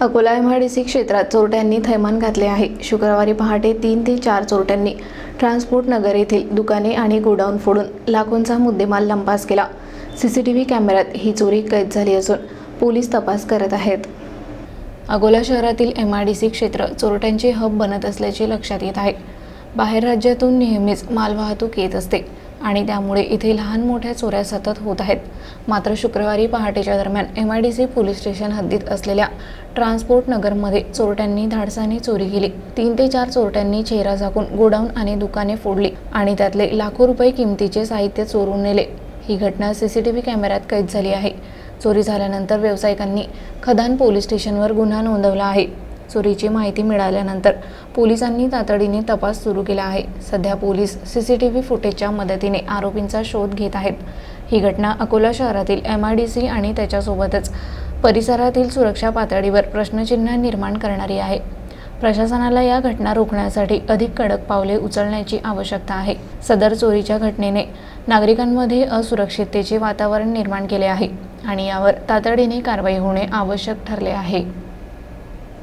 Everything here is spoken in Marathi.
अकोला एमआयडीसी क्षेत्रात चोरट्यांनी थैमान घातले आहे. शुक्रवारी पहाटे तीन ते चार चोरट्यांनी ट्रान्सपोर्ट नगर येथील दुकाने आणि गोडाऊन फोडून लाखोंचा मुद्देमाल लंपास केला. सीसीटीव्ही कॅमेऱ्यात ही चोरी कैद झाली असून पोलीस तपास करत आहेत. अकोला शहरातील एम आय डी सी क्षेत्र चोरट्यांचे हब बनत असल्याचे लक्षात येत आहे. बाहेर राज्यातून नेहमीच मालवाहतूक येत असते. आणि त्यामुळे इथे लहान मोठ्या चोऱ्या सतत होत आहेत. मात्र शुक्रवारी पहाटेच्या दरम्यान M I D C police station हद्दीत असलेल्या ट्रान्सपोर्ट नगरमध्ये चोरट्यांनी धाडसाने चोरी केली. तीन ते चार चोरट्यांनी चेहरा झाकून गोडाऊन आणि दुकाने फोडली आणि त्यातले लाखो रुपये किमतीचे साहित्य चोरून नेले. ही घटना सीसीटीव्ही कॅमेऱ्यात कैद झाली आहे. चोरी झाल्यानंतर व्यावसायिकांनी खदान पोलीस स्टेशनवर गुन्हा नोंदवला आहे. चोरीची माहिती मिळाल्यानंतर पोलिसांनी तातडीने तपास सुरू केला आहे. सध्या police C C T V फुटेजच्या मदतीने आरोपींचा शोध घेत आहेत. ही घटना अकोला शहरातील एम आय डी सी आणि त्याच्यासोबतच परिसरातील सुरक्षा पातळीवर प्रश्नचिन्ह निर्माण करणारी आहे. प्रशासनाला या घटना रोखण्यासाठी अधिक कडक पावले उचलण्याची आवश्यकता आहे. सदर चोरीच्या घटनेने नागरिकांमध्ये असुरक्षिततेचे वातावरण निर्माण केले आहे आणि यावर तातडीने कारवाई होणे आवश्यक ठरले आहे.